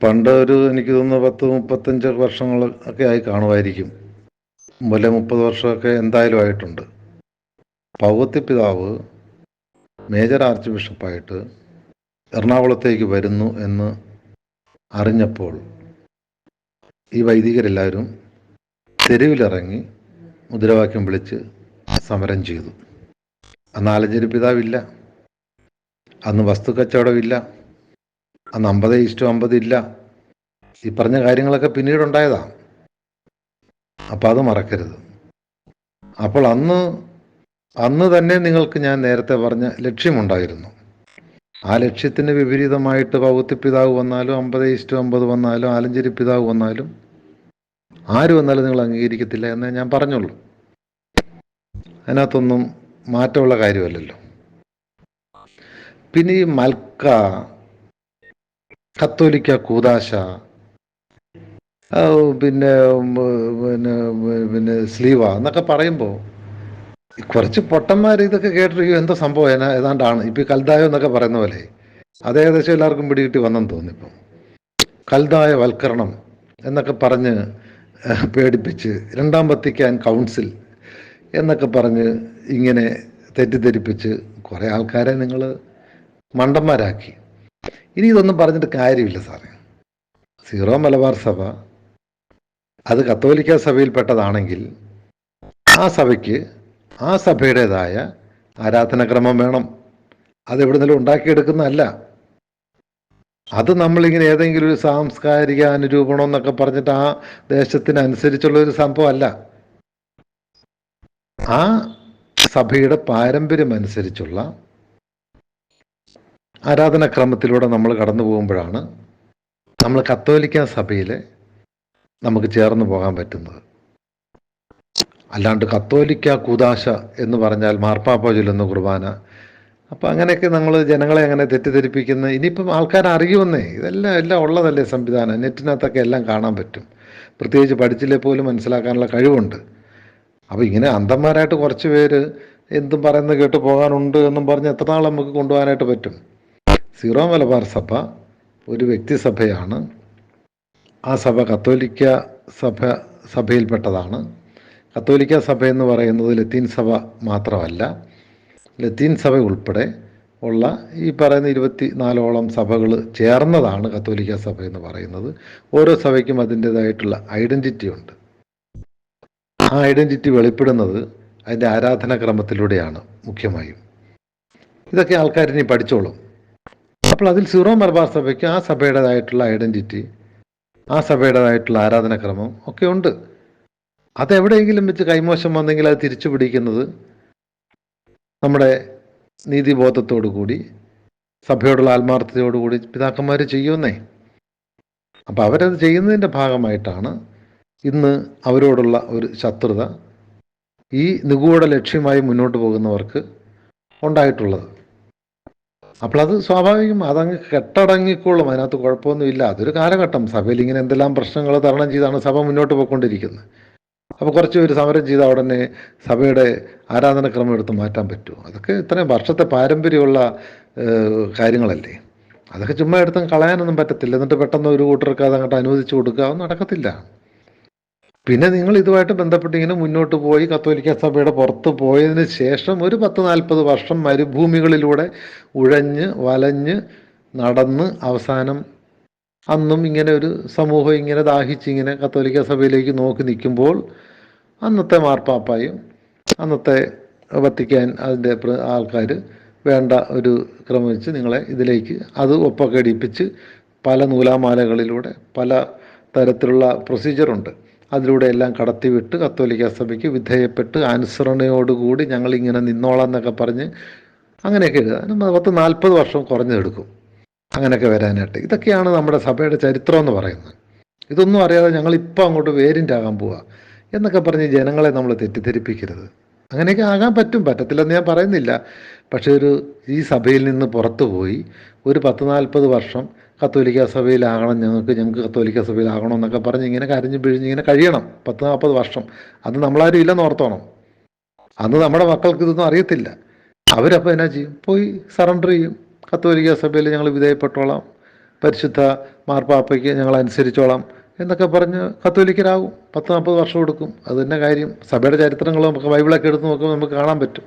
പണ്ട് ഒരു എനിക്ക് തോന്നുന്നു പത്ത് മുപ്പത്തഞ്ച് വർഷങ്ങൾ ഒക്കെ ആയി കാണുമായിരിക്കും. മുല മുപ്പത് വർഷമൊക്കെ എന്തായാലും ആയിട്ടുണ്ട്. പൗവത്തി പിതാവ് മേജർ ആർച്ച് ബിഷപ്പായിട്ട് എറണാകുളത്തേക്ക് വരുന്നു എന്ന് അറിഞ്ഞപ്പോൾ ഈ വൈദികരെല്ലാവരും തെരുവിലിറങ്ങി മുദ്രാവാക്യം വിളിച്ച് സമരം ചെയ്തു. അന്ന് ആലഞ്ചേരി പിതാവില്ല. അന്ന് വസ്തു കച്ചവടമില്ല അന്ന് അമ്പത് ഇഷ്ടു അമ്പത് ഇല്ല. ഈ പറഞ്ഞ കാര്യങ്ങളൊക്കെ പിന്നീട് ഉണ്ടായതാ. അപ്പം അത് മറക്കരുത്. അപ്പോൾ അന്ന് അന്ന് തന്നെ നിങ്ങൾക്ക് ഞാൻ നേരത്തെ പറഞ്ഞ ലക്ഷ്യമുണ്ടായിരുന്നു. ആ ലക്ഷ്യത്തിന് വിപരീതമായിട്ട് പൗത്തി പിതാവ് വന്നാലും അമ്പത് ഇഷ്ടു അമ്പത് വന്നാലും ആലഞ്ചേരി പിതാവ് വന്നാലും ആര് വന്നാലും നിങ്ങൾ അംഗീകരിക്കത്തില്ല എന്നേ ഞാൻ പറഞ്ഞുള്ളൂ. അതിനകത്തൊന്നും മാറ്റമുള്ള കാര്യമല്ലല്ലോ. പിന്നെ ഈ മൽക്ക കത്തോലിക്ക കൂതാശ. പിന്നെ പിന്നെ പിന്നെ സ്ലീവ എന്നൊക്കെ പറയുമ്പോൾ കുറച്ച് പൊട്ടന്മാർ ഇതൊക്കെ കേട്ടിരിക്കും എന്താ സംഭവം എന്നാ ഏതാണ്ടാണ് ഇപ്പം ഈ എന്നൊക്കെ പറയുന്ന പോലെ. അത് ഏകദേശം എല്ലാവർക്കും പിടികിട്ടി വന്നെന്ന് തോന്നി ഇപ്പം കൽദായ വൽക്കരണം എന്നൊക്കെ പറഞ്ഞ് പേടിപ്പിച്ച് രണ്ടാം വത്തിക്കാൻ കൗൺസിൽ എന്നൊക്കെ പറഞ്ഞ് ഇങ്ങനെ തെറ്റിദ്ധരിപ്പിച്ച് കുറേ ആൾക്കാരെ നിങ്ങൾ മണ്ടന്മാരാക്കി. ഇനി ഇതൊന്നും പറഞ്ഞിട്ട് കാര്യമില്ല സാറേ. സീറോ മലബാർ സഭ അത് കത്തോലിക്ക സഭയിൽപ്പെട്ടതാണെങ്കിൽ ആ സഭയ്ക്ക് ആ സഭയുടേതായ ആരാധനാക്രമം വേണം. അത് നിന്നും ഉണ്ടാക്കിയെടുക്കുന്നതല്ല. അത് നമ്മളിങ്ങനെ ഏതെങ്കിലും ഒരു സാംസ്കാരിക അനുരൂപണം എന്നൊക്കെ പറഞ്ഞിട്ട് ആ ദേശത്തിനനുസരിച്ചുള്ള ഒരു സംഭവമല്ല. ആ സഭയുടെ പാരമ്പര്യം അനുസരിച്ചുള്ള ആരാധനാക്രമത്തിലൂടെ നമ്മൾ കടന്നു പോകുമ്പോഴാണ് നമ്മൾ കത്തോലിക്ക സഭയിൽ നമുക്ക് ചേർന്ന് പോകാൻ പറ്റുന്നത്. അല്ലാണ്ട് കത്തോലിക്ക കൂതാശ എന്ന് പറഞ്ഞാൽ മാർപ്പാപ്പ ചൊല്ലുന്ന കുർബാന. അപ്പം അങ്ങനെയൊക്കെ നമ്മൾ ജനങ്ങളെ അങ്ങനെ തെറ്റിദ്ധരിപ്പിക്കുന്ന ഇനിയിപ്പം ആൾക്കാർ അറിയുമെന്നേ. ഇതെല്ലാം എല്ലാം ഉള്ളതല്ലേ സംവിധാനം. നെറ്റിനകത്തൊക്കെ എല്ലാം കാണാൻ പറ്റും. പ്രത്യേകിച്ച് പഠിച്ചില്ലേ പോലും മനസ്സിലാക്കാനുള്ള കഴിവുണ്ട്. അപ്പോൾ ഇങ്ങനെ അന്ധന്മാരായിട്ട് കുറച്ച് പേര് എന്തും പറയുന്നത് കേട്ട് പോകാനുണ്ട് എന്നും പറഞ്ഞ് എത്ര നാൾ നമുക്ക് കൊണ്ടുപോകാനായിട്ട് പറ്റും? സീറോ മലബാർ സഭ ഒരു വ്യക്തിസഭയാണ് ആ സഭ കത്തോലിക്ക സഭ സഭയിൽപ്പെട്ടതാണ്. കത്തോലിക്ക സഭ എന്ന് പറയുന്നത് ലത്തീൻ സഭ മാത്രമല്ല. ലത്തീൻ സഭ ഉൾപ്പെടെ ഉള്ള ഈ പറയുന്ന ഇരുപത്തി നാലോളം സഭകൾ ചേർന്നതാണ് കത്തോലിക്ക സഭ എന്ന് പറയുന്നത്. ഓരോ സഭയ്ക്കും അതിന്റേതായിട്ടുള്ള ഐഡന്റിറ്റി ഉണ്ട്. ആ ഐഡന്റിറ്റി വെളിപ്പെടുന്നത് അതിന്റെ ആരാധനാക്രമത്തിലൂടെയാണ് മുഖ്യമായും. ഇതൊക്കെ ആൾക്കാരിനി പഠിച്ചോളും. അപ്പോൾ അതിൽ സീറോ മലബാർ സഭയ്ക്ക് ആ സഭയുടേതായിട്ടുള്ള ഐഡന്റിറ്റി ആ സഭയുടേതായിട്ടുള്ള ആരാധനക്രമം ഒക്കെ ഉണ്ട്. അതെവിടെയെങ്കിലും വെച്ച് കൈമോശം വന്നെങ്കിൽ അത് തിരിച്ചു പിടിക്കുന്നത് നമ്മുടെ നീതിബോധത്തോടു കൂടി സഭയോടുള്ള ആത്മാർത്ഥതയോടു കൂടി പിതാക്കന്മാർ ചെയ്യുന്നേ. അപ്പം അവരത് ചെയ്യുന്നതിന്റെ ഭാഗമായിട്ടാണ് ഇന്ന് അവരോടുള്ള ഒരു ശത്രുത ഈ നിഗൂഢ ലക്ഷ്യമായി മുന്നോട്ട് പോകുന്നവർക്ക് ഉണ്ടായിട്ടുള്ളത്. അപ്പോൾ അത് സ്വാഭാവികം അതങ്ങ് കെട്ടടങ്ങിക്കോളും. അതിനകത്ത് കുഴപ്പമൊന്നുമില്ല. അതൊരു കാലഘട്ടം. സഭയിൽ ഇങ്ങനെ എന്തെല്ലാം പ്രശ്നങ്ങൾ തരണം ചെയ്താണ് സഭ മുന്നോട്ട് പോയിക്കൊണ്ടിരിക്കുന്നത്. അപ്പോൾ കുറച്ച് പേര് സമരം ചെയ്ത ഉടനെ സഭയുടെ ആരാധനക്രമം എടുത്ത് മാറ്റാൻ പറ്റുമോ? അതൊക്കെ ഇത്രയും വർഷത്തെ പാരമ്പര്യമുള്ള കാര്യങ്ങളല്ലേ. അതൊക്കെ ചുമ്മാ എടുത്തും കളയാനൊന്നും പറ്റത്തില്ല. എന്നിട്ട് പെട്ടെന്ന് ഒരു കൂട്ടർക്ക് അതങ്ങോട്ട് അനുവദിച്ചു കൊടുക്കുക അതൊന്നും നടക്കത്തില്ല. പിന്നെ നിങ്ങൾ ഇതുമായിട്ട് ബന്ധപ്പെട്ട് ഇങ്ങനെ മുന്നോട്ട് പോയി കത്തോലിക്ക സഭയുടെ പുറത്ത് പോയതിന് ശേഷം ഒരു പത്ത് നാൽപ്പത് വർഷം മരുഭൂമികളിലൂടെ ഉഴഞ്ഞ് വലഞ്ഞ് നടന്ന് അവസാനം അന്നും ഇങ്ങനെ ഒരു സമൂഹം ഇങ്ങനെ ദാഹിച്ച് ഇങ്ങനെ കത്തോലിക്ക സഭയിലേക്ക് നോക്കി നിൽക്കുമ്പോൾ അന്നത്തെ മാർപ്പാപ്പായും അന്നത്തെ വത്തിക്കാൻ അതിന്റെ ആൾക്കാർ വേണ്ട ഒരു ക്രമം വെച്ച് നിങ്ങളെ ഇതിലേക്ക് അത് ഒപ്പൊക്കെ അടിപ്പിച്ച് പല നൂലാമാലകളിലൂടെ പല തരത്തിലുള്ള പ്രൊസീജിയറുണ്ട് അതിലൂടെ എല്ലാം കടത്തിവിട്ട് കത്തോലിക്ക സഭയ്ക്ക് വിധേയപ്പെട്ട് അനുസരണയോടുകൂടി ഞങ്ങളിങ്ങനെ നിന്നോളാം എന്നൊക്കെ പറഞ്ഞ് അങ്ങനെയൊക്കെ എഴുതാം പത്ത് നാൽപ്പത് വർഷം കുറഞ്ഞെടുക്കും. അങ്ങനെയൊക്കെ വരാനായിട്ട്. ഇതൊക്കെയാണ് നമ്മുടെ സഭയുടെ ചരിത്രം എന്ന് പറയുന്നത്. ഇതൊന്നും അറിയാതെ ഞങ്ങൾ ഇപ്പോൾ അങ്ങോട്ട് വേരിന്റെ ആകാൻ പോവുക എന്നൊക്കെ പറഞ്ഞ് ജനങ്ങളെ നമ്മൾ തെറ്റിദ്ധരിപ്പിക്കരുത്. അങ്ങനെയൊക്കെ ആകാൻ പറ്റും. പറ്റത്തില്ലെന്ന് ഞാൻ പറയുന്നില്ല. പക്ഷേ ഒരു ഈ സഭയിൽ നിന്ന് പുറത്തു പോയി ഒരു പത്ത് നാൽപ്പത് വർഷം കത്തോലിക്ക സഭയിലാകണം ഞങ്ങൾക്ക് ഞങ്ങൾക്ക് കത്തോലിക്ക സഭയിലാകണം എന്നൊക്കെ പറഞ്ഞ് ഇങ്ങനെ കരഞ്ഞ് പിഴിഞ്ഞ് ഇങ്ങനെ കഴിയണം. പത്ത് നാൽപ്പത് വർഷം. അത് നമ്മളാരും ഇല്ലെന്ന് ഓർത്തോണം. അന്ന് നമ്മുടെ മക്കൾക്ക് ഇതൊന്നും അറിയത്തില്ല. അവരപ്പോൾ എന്നാ ചെയ്യും? പോയി സറണ്ടർ ചെയ്യും. കത്തോലിക്ക സഭയിൽ ഞങ്ങൾ വിധേയപ്പെട്ടോളാം. പരിശുദ്ധ മാർപ്പാപ്പയ്ക്ക് ഞങ്ങൾ അനുസരിച്ചോളാം എന്നൊക്കെ പറഞ്ഞ് കത്തോലിക്കരാകും. പത്ത് നാൽപ്പത് വർഷം എടുക്കും. അത് തന്നെ കാര്യം. സഭയുടെ ചരിത്രങ്ങളും നമുക്ക് ബൈബിളൊക്കെ എടുത്ത് നോക്കുമ്പോൾ നമുക്ക് കാണാൻ പറ്റും.